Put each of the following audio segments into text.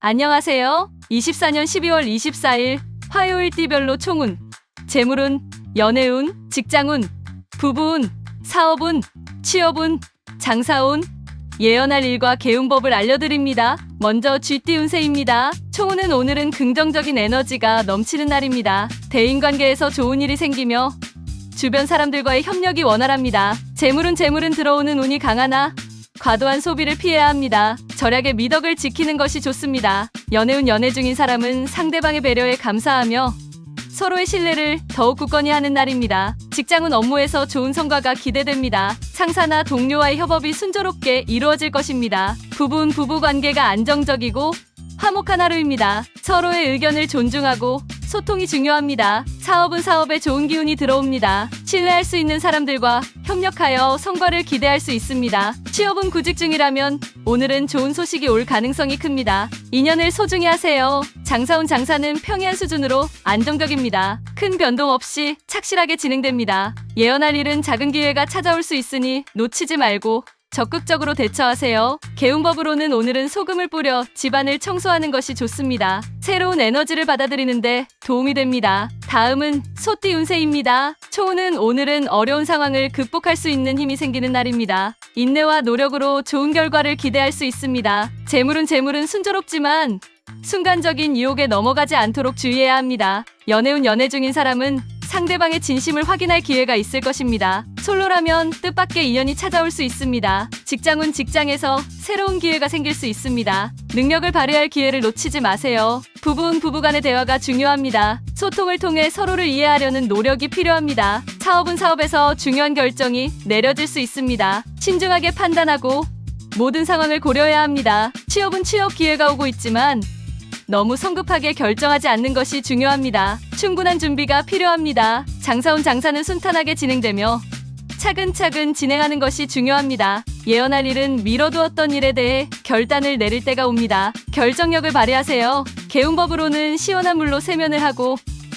안녕하세요. 24년 12월 24일 화요일 띠별로 총운. 재물운, 연애운, 직장운, 부부운, 사업운, 취업운, 장사운, 예언할 일과 개운법을 알려드립니다. 먼저 쥐띠 운세입니다. 총운은 오늘은 긍정적인 에너지가 넘치는 날입니다. 대인관계에서 좋은 일이 생기며 주변 사람들과의 협력이 원활합니다. 재물은 재물은 들어오는 운이 강하나 과도한 소비를 피해야 합니다. 절약의 미덕을 지키는 것이 좋습니다. 연애운 연애 중인 사람은 상대방의 배려에 감사하며 서로의 신뢰를 더욱 굳건히 하는 날입니다. 직장은 업무에서 좋은 성과가 기대됩니다. 상사나 동료와의 협업이 순조롭게 이루어질 것입니다. 부부는 부부 관계가 안정적이고 화목한 하루입니다. 서로의 의견을 존중하고 소통이 중요합니다. 사업은 사업에 좋은 기운이 들어옵니다. 신뢰할 수 있는 사람들과 협력하여 성과를 기대할 수 있습니다. 취업은 구직 중이라면 오늘은 좋은 소식이 올 가능성이 큽니다. 인연을 소중히 하세요. 장사운 장사는 평이한 수준으로 안정적입니다. 큰 변동 없이 착실하게 진행됩니다. 예언할 일은 작은 기회가 찾아올 수 있으니 놓치지 말고 적극적으로 대처하세요. 개운법으로는 오늘은 소금을 뿌려 집안을 청소하는 것이 좋습니다. 새로운 에너지를 받아들이는데 도움이 됩니다. 다음은 소띠 운세입니다. 초운은 오늘은 어려운 상황을 극복할 수 있는 힘이 생기는 날입니다. 인내와 노력으로 좋은 결과를 기대할 수 있습니다. 재물은 재물은 순조롭지만 순간적인 유혹에 넘어가지 않도록 주의해야 합니다. 연애운 연애 중인 사람은 상대방의 진심을 확인할 기회가 있을 것입니다. 솔로라면 뜻밖의 인연이 찾아올 수 있습니다. 직장은 직장에서 새로운 기회가 생길 수 있습니다. 능력을 발휘할 기회를 놓치지 마세요. 부부는 부부간의 대화가 중요합니다. 소통을 통해 서로를 이해하려는 노력이 필요합니다. 사업은 사업에서 중요한 결정이 내려질 수 있습니다. 신중하게 판단하고 모든 상황을 고려해야 합니다. 취업은 취업 기회가 오고 있지만 너무 성급하게 결정하지 않는 것이 중요합니다. 충분한 준비가 필요합니다. 장사온 장사는 순탄하게 진행되며 차근차근 진행하는 것이 중요합니다. 예언할 일은 미뤄두었던 일에 대해 결단을 내릴 때가 옵니다. 결정력을 발휘하세요. 개운법으로는 시원한 물로 세면을 하고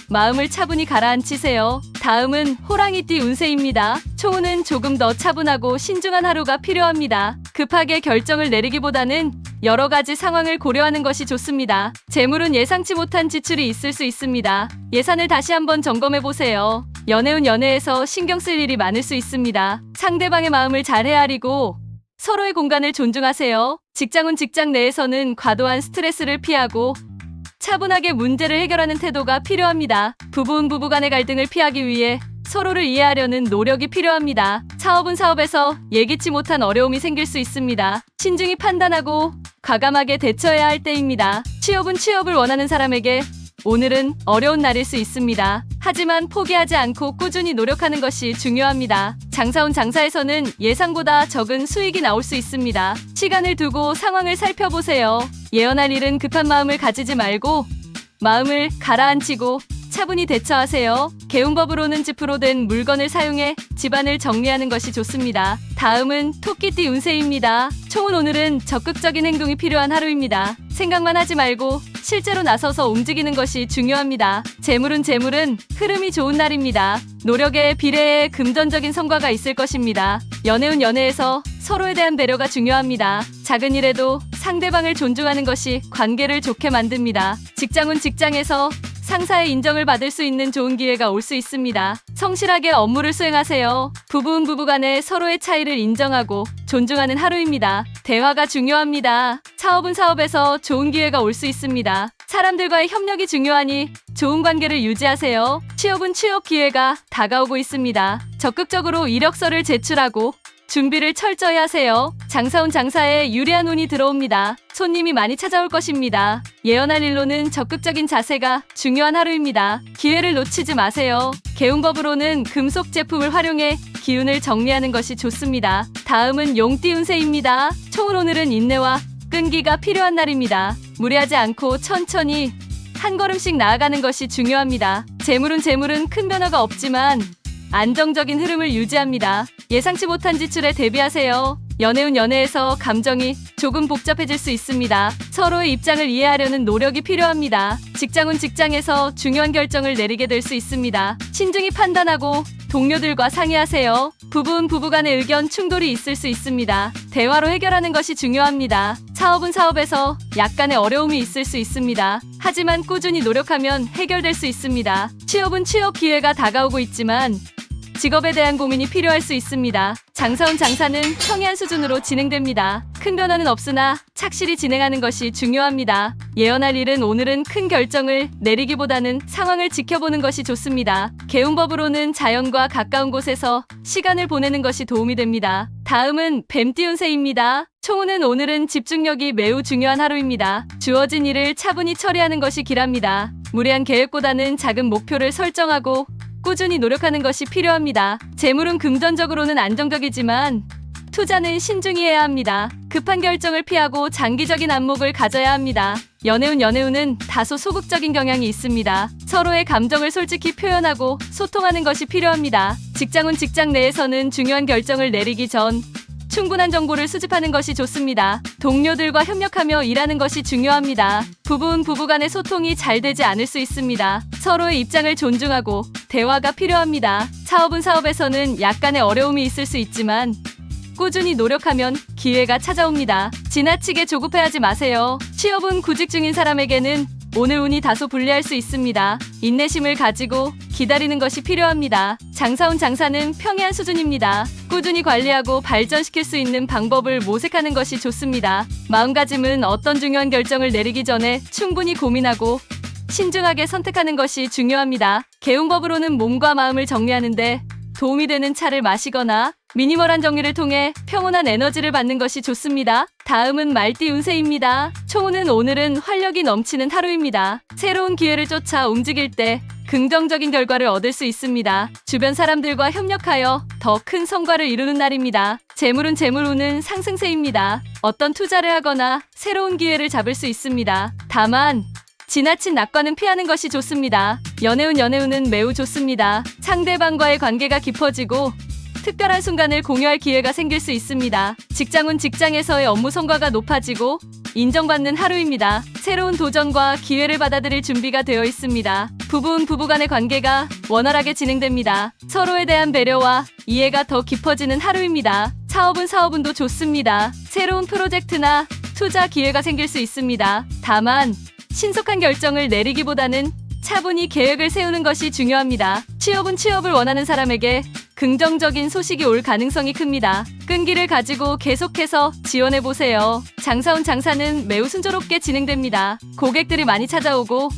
마음을 차분히 가라앉히세요. 다음은 호랑이띠 운세입니다. 초운은 조금 더 차분하고 신중한 하루가 필요합니다. 급하게 결정을 내리기보다는 여러 가지 상황을 고려하는 것이 좋습니다. 재물은 예상치 못한 지출이 있을 수 있습니다. 예산을 다시 한번 점검해 보세요. 연애운 연애에서 신경 쓸 일이 많을 수 있습니다. 상대방의 마음을 잘 헤아리고 서로의 공간을 존중하세요. 직장은 직장 내에서는 과도한 스트레스를 피하고 차분하게 문제를 해결하는 태도가 필요합니다. 부부는 부부 간의 갈등을 피하기 위해 서로를 이해하려는 노력이 필요합니다. 사업은 사업에서 예기치 못한 어려움이 생길 수 있습니다. 신중히 판단하고 과감하게 대처해야 할 때입니다. 취업은 취업을 원하는 사람에게 오늘은 어려운 날일 수 있습니다. 하지만 포기하지 않고 꾸준히 노력하는 것이 중요합니다. 장사온 장사에서는 예상보다 적은 수익이 나올 수 있습니다. 시간을 두고 상황을 살펴보세요. 예언할 일은 급한 마음을 가지지 말고 마음을 가라앉히고 차분히 대처하세요. 개운법으로는 지프로 된 물건을 사용해 집안을 정리하는 것이 좋습니다. 다음은 토끼띠 운세입니다. 총은 오늘은 적극적인 행동이 필요한 하루입니다. 생각만 하지 말고 실제로 나서서 움직이는 것이 중요합니다. 재물은 재물은 흐름이 좋은 날입니다. 노력에 비례해 금전적인 성과가 있을 것입니다. 연애운 연애에서 서로에 대한 배려가 중요합니다. 작은 일에도 상대방을 존중하는 것이 관계를 좋게 만듭니다. 직장은 직장에서 상사의 인정을 받을 수 있는 좋은 기회가 올 수 있습니다. 성실하게 업무를 수행하세요. 부부는 부부 간에 서로의 차이를 인정하고 존중하는 하루입니다. 대화가 중요합니다. 사업은 사업에서 좋은 기회가 올 수 있습니다. 사람들과의 협력이 중요하니 좋은 관계를 유지하세요. 취업은 취업 기회가 다가오고 있습니다. 적극적으로 이력서를 제출하고 준비를 철저히 하세요. 장사온 장사에 유리한 운이 들어옵니다. 손님이 많이 찾아올 것입니다. 예언할 일로는 적극적인 자세가 중요한 하루입니다. 기회를 놓치지 마세요. 개운법으로는 금속 제품을 활용해 기운을 정리하는 것이 좋습니다. 다음은 용띠 운세입니다. 총은 오늘은 인내와 끈기가 필요한 날입니다. 무리하지 않고 천천히 한 걸음씩 나아가는 것이 중요합니다. 재물은 재물은 큰 변화가 없지만 안정적인 흐름을 유지합니다. 예상치 못한 지출에 대비하세요. 연애운 연애에서 감정이 조금 복잡해질 수 있습니다. 서로의 입장을 이해하려는 노력이 필요합니다. 직장은 직장에서 중요한 결정을 내리게 될 수 있습니다. 신중히 판단하고 동료들과 상의하세요. 부부는 부부간의 의견 충돌이 있을 수 있습니다. 대화로 해결하는 것이 중요합니다. 사업은 사업에서 약간의 어려움이 있을 수 있습니다. 하지만 꾸준히 노력하면 해결될 수 있습니다. 취업은 취업 기회가 다가오고 있지만 직업에 대한 고민이 필요할 수 있습니다. 장사운 장사는 평이한 수준으로 진행됩니다. 큰 변화는 없으나 착실히 진행하는 것이 중요합니다. 예언할 일은 오늘은 큰 결정을 내리기보다는 상황을 지켜보는 것이 좋습니다. 개운법으로는 자연과 가까운 곳에서 시간을 보내는 것이 도움이 됩니다. 다음은 뱀띠 운세입니다. 총우는 오늘은 집중력이 매우 중요한 하루입니다. 주어진 일을 차분히 처리하는 것이 길합니다. 무리한 계획보다는 작은 목표를 설정하고 꾸준히 노력하는 것이 필요합니다. 재물은 금전적으로는 안정적이지만 투자는 신중히 해야 합니다. 급한 결정을 피하고 장기적인 안목을 가져야 합니다. 연애운 연애운은 다소 소극적인 경향이 있습니다. 서로의 감정을 솔직히 표현하고 소통하는 것이 필요합니다. 직장운 직장 내에서는 중요한 결정을 내리기 전 충분한 정보를 수집하는 것이 좋습니다. 동료들과 협력하며 일하는 것이 중요합니다. 부부는 부부 간의 소통이 잘 되지 않을 수 있습니다. 서로의 입장을 존중하고 대화가 필요합니다. 사업은 사업에서는 약간의 어려움이 있을 수 있지만 꾸준히 노력하면 기회가 찾아옵니다. 지나치게 조급해하지 마세요. 취업은 구직 중인 사람에게는 오늘 운이 다소 불리할 수 있습니다. 인내심을 가지고 기다리는 것이 필요합니다. 장사운 장사는 평이한 수준입니다. 꾸준히 관리하고 발전시킬 수 있는 방법을 모색하는 것이 좋습니다. 마음가짐은 어떤 중요한 결정을 내리기 전에 충분히 고민하고 신중하게 선택하는 것이 중요합니다. 개운법으로는 몸과 마음을 정리하는데 도움이 되는 차를 마시거나 미니멀한 정리를 통해 평온한 에너지를 받는 것이 좋습니다. 다음은 말띠 운세입니다. 총우는 오늘은 활력이 넘치는 하루입니다. 새로운 기회를 쫓아 움직일 때 긍정적인 결과를 얻을 수 있습니다. 주변 사람들과 협력하여 더 큰 성과를 이루는 날입니다. 재물은 재물운은 상승세입니다. 어떤 투자를 하거나 새로운 기회를 잡을 수 있습니다. 다만 지나친 낙관은 피하는 것이 좋습니다. 연애운 연애운은 매우 좋습니다. 상대방과의 관계가 깊어지고 특별한 순간을 공유할 기회가 생길 수 있습니다. 직장은 직장에서의 업무 성과가 높아지고 인정받는 하루입니다. 새로운 도전과 기회를 받아들일 준비가 되어 있습니다. 부부는 부부 간의 관계가 원활하게 진행됩니다. 서로에 대한 배려와 이해가 더 깊어지는 하루입니다. 사업은 사업운도 좋습니다. 새로운 프로젝트나 투자 기회가 생길 수 있습니다. 다만 신속한 결정을 내리기보다는 차분히 계획을 세우는 것이 중요합니다. 취업은 취업을 원하는 사람에게 긍정적인 소식이 올 가능성이 큽니다. 끈기를 가지고 계속해서 지원해 보세요. 장사운 장사는 매우 순조롭게 진행됩니다. 고객들이 많이 찾아오고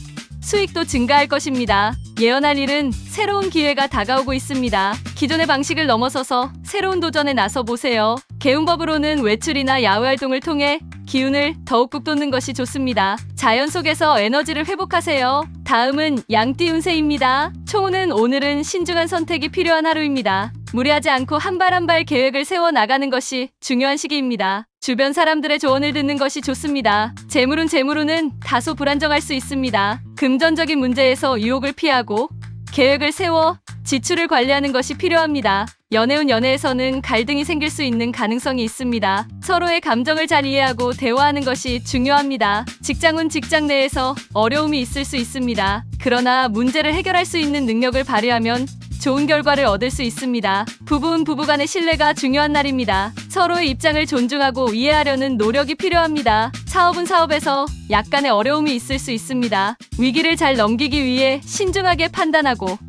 수익도 증가할 것입니다. 예언할 일은 새로운 기회가 다가오고 있습니다. 기존의 방식을 넘어서서 새로운 도전에 나서 보세요. 개운법으로는 외출이나 야외 활동을 통해 기운을 더욱 북돋는 것이 좋습니다. 자연 속에서 에너지를 회복하세요. 다음은 양띠 운세입니다. 총우는 오늘은 신중한 선택이 필요한 하루입니다. 무리하지 않고 한 발 한발 계획을 세워 나가는 것이 중요한 시기입니다. 주변 사람들의 조언을 듣는 것이 좋습니다. 재물은 재물운은 다소 불안정할 수 있습니다. 금전적인 문제에서 유혹을 피하고 계획을 세워 지출을 관리하는 것이 필요합니다. 연애운 연애에서는 갈등이 생길 수 있는 가능성이 있습니다. 서로의 감정을 잘 이해하고 대화하는 것이 중요합니다. 직장은 직장 내에서 어려움이 있을 수 있습니다. 그러나 문제를 해결할 수 있는 능력을 발휘하면 좋은 결과를 얻을 수 있습니다. 부부는 부부간의 신뢰가 중요한 날입니다. 서로의 입장을 존중하고 이해하려는 노력이 필요합니다. 사업은 사업에서 약간의 어려움이 있을 수 있습니다. 위기를 잘 넘기기 위해 신중하게 판단하고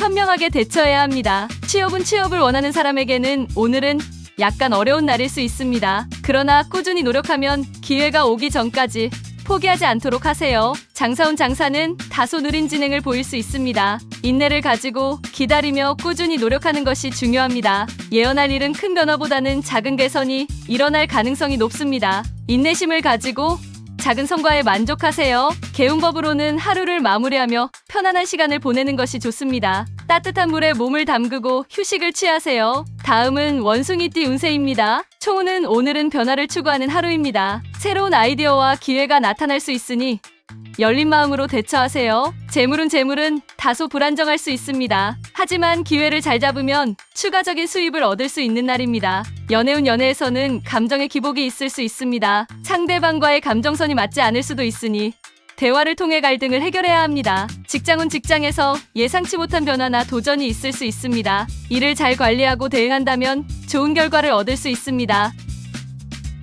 현명하게 대처해야 합니다. 취업은 취업을 원하는 사람에게는 오늘은 약간 어려운 날일 수 있습니다. 그러나 꾸준히 노력하면 기회가 오기 전까지 포기하지 않도록 하세요. 장사운 장사는 다소 느린 진행을 보일 수 있습니다. 인내를 가지고 기다리며 꾸준히 노력하는 것이 중요합니다. 예언할 일은 큰 변화보다는 작은 개선이 일어날 가능성이 높습니다. 인내심을 가지고 작은 성과에 만족하세요. 개운법으로는 하루를 마무리하며 편안한 시간을 보내는 것이 좋습니다. 따뜻한 물에 몸을 담그고 휴식을 취하세요. 다음은 원숭이띠 운세입니다. 총우는 오늘은 변화를 추구하는 하루입니다. 새로운 아이디어와 기회가 나타날 수 있으니 열린 마음으로 대처하세요. 재물은 재물은 다소 불안정할 수 있습니다. 하지만 기회를 잘 잡으면 추가적인 수입을 얻을 수 있는 날입니다. 연애운 연애에서는 감정의 기복이 있을 수 있습니다. 상대방과의 감정선이 맞지 않을 수도 있으니 대화를 통해 갈등을 해결해야 합니다. 직장은 직장에서 예상치 못한 변화나 도전이 있을 수 있습니다. 이를 잘 관리하고 대응한다면 좋은 결과를 얻을 수 있습니다.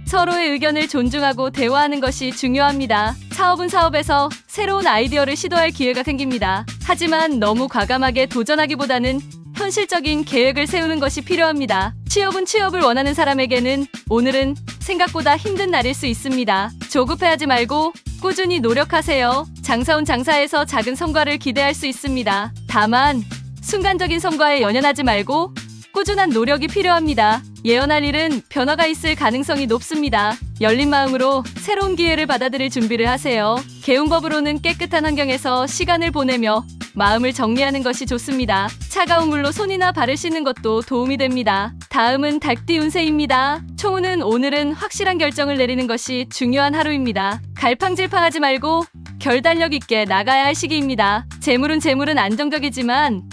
서로의 의견을 존중하고 대화하는 것이 중요합니다. 사업은 사업에서 새로운 아이디어를 시도할 기회가 생깁니다. 하지만 너무 과감하게 도전하기보다는 현실적인 계획을 세우는 것이 필요합니다. 취업은 취업을 원하는 사람에게는 오늘은 생각보다 힘든 날일 수 있습니다. 조급해하지 말고 꾸준히 노력하세요. 장사운 장사에서 작은 성과를 기대할 수 있습니다. 다만 순간적인 성과에 연연하지 말고 꾸준한 노력이 필요합니다. 예언할 일은 변화가 있을 가능성이 높습니다. 열린 마음으로 새로운 기회를 받아들일 준비를 하세요. 개운법으로는 깨끗한 환경에서 시간을 보내며 마음을 정리하는 것이 좋습니다. 차가운 물로 손이나 발을 씻는 것도 도움이 됩니다. 다음은 닭띠 운세입니다. 총우는 오늘은 확실한 결정을 내리는 것이 중요한 하루입니다. 갈팡질팡하지 말고 결단력 있게 나가야 할 시기입니다. 재물은 재물은 안정적이지만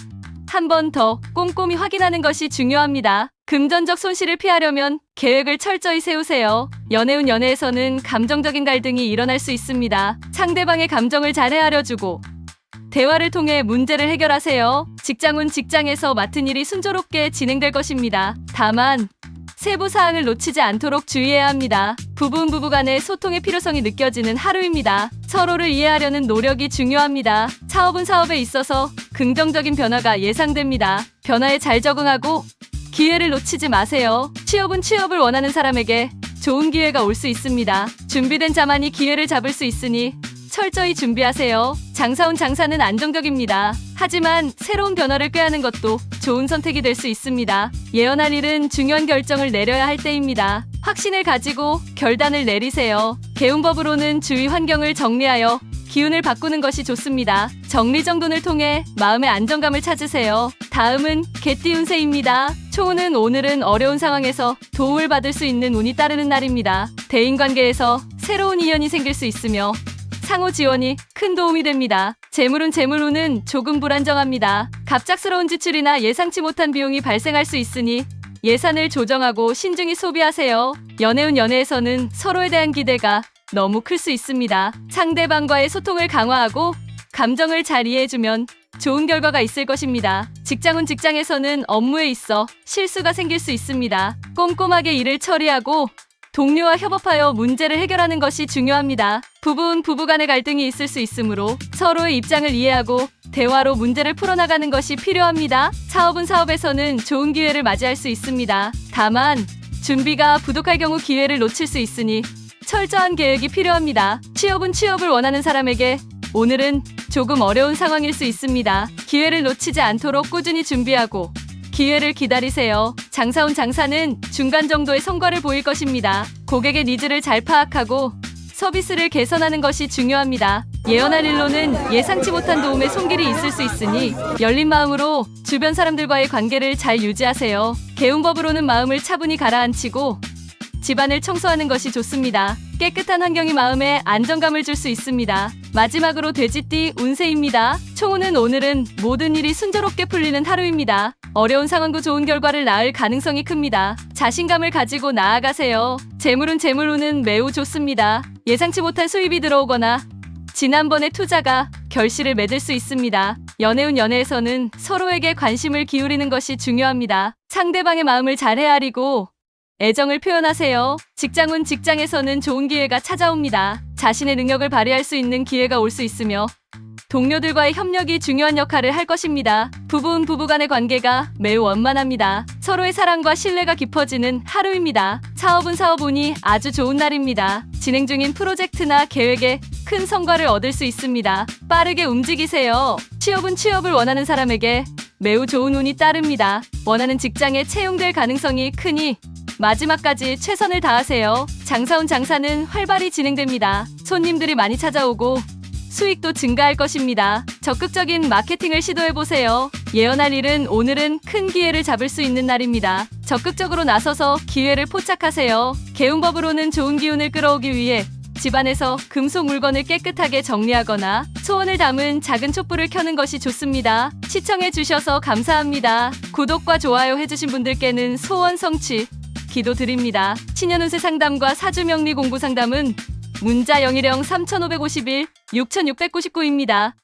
한 번 더 꼼꼼히 확인하는 것이 중요합니다. 금전적 손실을 피하려면 계획을 철저히 세우세요. 연애운 연애에서는 감정적인 갈등이 일어날 수 있습니다. 상대방의 감정을 잘 헤아려 주고 대화를 통해 문제를 해결하세요. 직장은 직장에서 맡은 일이 순조롭게 진행될 것입니다. 다만 세부 사항을 놓치지 않도록 주의해야 합니다. 부부는 부부 간의 소통의 필요성이 느껴지는 하루입니다. 서로를 이해하려는 노력이 중요합니다. 사업은 사업에 있어서 긍정적인 변화가 예상됩니다. 변화에 잘 적응하고 기회를 놓치지 마세요. 취업은 취업을 원하는 사람에게 좋은 기회가 올 수 있습니다. 준비된 자만이 기회를 잡을 수 있으니 철저히 준비하세요. 장사운 장사는 안정적입니다. 하지만 새로운 변화를 꾀하는 것도 좋은 선택이 될 수 있습니다. 예언할 일은 중요한 결정을 내려야 할 때입니다. 확신을 가지고 결단을 내리세요. 개운법으로는 주위 환경을 정리하여 기운을 바꾸는 것이 좋습니다. 정리정돈을 통해 마음의 안정감을 찾으세요. 다음은 개띠 운세입니다. 초우는 오늘은 어려운 상황에서 도움을 받을 수 있는 운이 따르는 날입니다. 대인관계에서 새로운 인연이 생길 수 있으며 상호 지원이 큰 도움이 됩니다. 재물은 재물로는 조금 불안정합니다. 갑작스러운 지출이나 예상치 못한 비용이 발생할 수 있으니 예산을 조정하고 신중히 소비하세요. 연애운 연애에서는 서로에 대한 기대가 너무 클 수 있습니다. 상대방과의 소통을 강화하고 감정을 잘 이해해주면 좋은 결과가 있을 것입니다. 직장은 직장에서는 업무에 있어 실수가 생길 수 있습니다. 꼼꼼하게 일을 처리하고 동료와 협업하여 문제를 해결하는 것이 중요합니다. 부부는 부부간의 갈등이 있을 수 있으므로 서로의 입장을 이해하고 대화로 문제를 풀어나가는 것이 필요합니다. 사업은 사업에서는 좋은 기회를 맞이할 수 있습니다. 다만 준비가 부족할 경우 기회를 놓칠 수 있으니 철저한 계획이 필요합니다. 취업은 취업을 원하는 사람에게 오늘은 조금 어려운 상황일 수 있습니다. 기회를 놓치지 않도록 꾸준히 준비하고 기회를 기다리세요. 장사운 장사는 중간 정도의 성과를 보일 것입니다. 고객의 니즈를 잘 파악하고 서비스를 개선하는 것이 중요합니다. 예언할 일로는 예상치 못한 도움의 손길이 있을 수 있으니 열린 마음으로 주변 사람들과의 관계를 잘 유지하세요. 개운법으로는 마음을 차분히 가라앉히고 집안을 청소하는 것이 좋습니다. 깨끗한 환경이 마음에 안정감을 줄 수 있습니다. 마지막으로 돼지띠 운세입니다. 총우는 오늘은 모든 일이 순조롭게 풀리는 하루입니다. 어려운 상황도 좋은 결과를 낳을 가능성이 큽니다. 자신감을 가지고 나아가세요. 재물은 재물로는 매우 좋습니다. 예상치 못한 수입이 들어오거나 지난번의 투자가 결실을 맺을 수 있습니다. 연애운 연애에서는 서로에게 관심을 기울이는 것이 중요합니다. 상대방의 마음을 잘 헤아리고 애정을 표현하세요. 직장운 직장에서는 좋은 기회가 찾아옵니다. 자신의 능력을 발휘할 수 있는 기회가 올 수 있으며 동료들과의 협력이 중요한 역할을 할 것입니다. 부부는 부부간의 관계가 매우 원만합니다. 서로의 사랑과 신뢰가 깊어지는 하루입니다. 사업은 사업운이 아주 좋은 날입니다. 진행 중인 프로젝트나 계획에 큰 성과를 얻을 수 있습니다. 빠르게 움직이세요. 취업은 취업을 원하는 사람에게 매우 좋은 운이 따릅니다. 원하는 직장에 채용될 가능성이 크니 마지막까지 최선을 다하세요. 장사운 장사는 활발히 진행됩니다. 손님들이 많이 찾아오고 수익도 증가할 것입니다. 적극적인 마케팅을 시도해보세요. 예언할 일은 오늘은 큰 기회를 잡을 수 있는 날입니다. 적극적으로 나서서 기회를 포착하세요. 개운법으로는 좋은 기운을 끌어오기 위해 집안에서 금속 물건을 깨끗하게 정리하거나 소원을 담은 작은 촛불을 켜는 것이 좋습니다. 시청해주셔서 감사합니다. 구독과 좋아요 해주신 분들께는 소원 성취, 기도 드립니다. 신년운세 상담과 사주명리 공부 상담은 문자 010 3551 6699입니다.